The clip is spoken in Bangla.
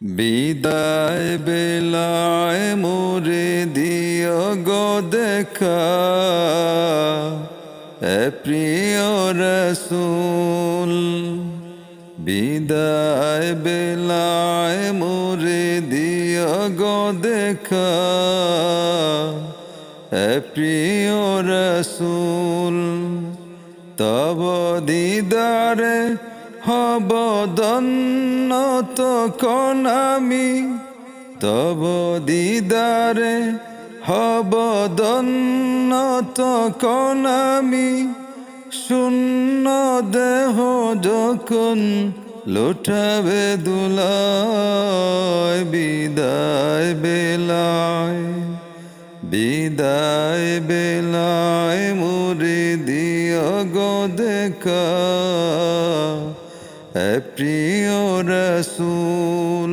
বিদায় বেলায় মোরে দিও গো দেখা। প্রিয় রসুল, বিদায় বেলায় মোরে দিও গো দেখা। প্রিয় রসুল, তব দিদারে হব দন্ন তখন আমি? তব দিদারে হব দন্ন তখন আমি? শূন্য দেহ যখন লুটাবে দুলায়, বিদায় বেলায় বিদায় বেলায় মুরে দিয় গো দেখা। প্রিয় রসুল।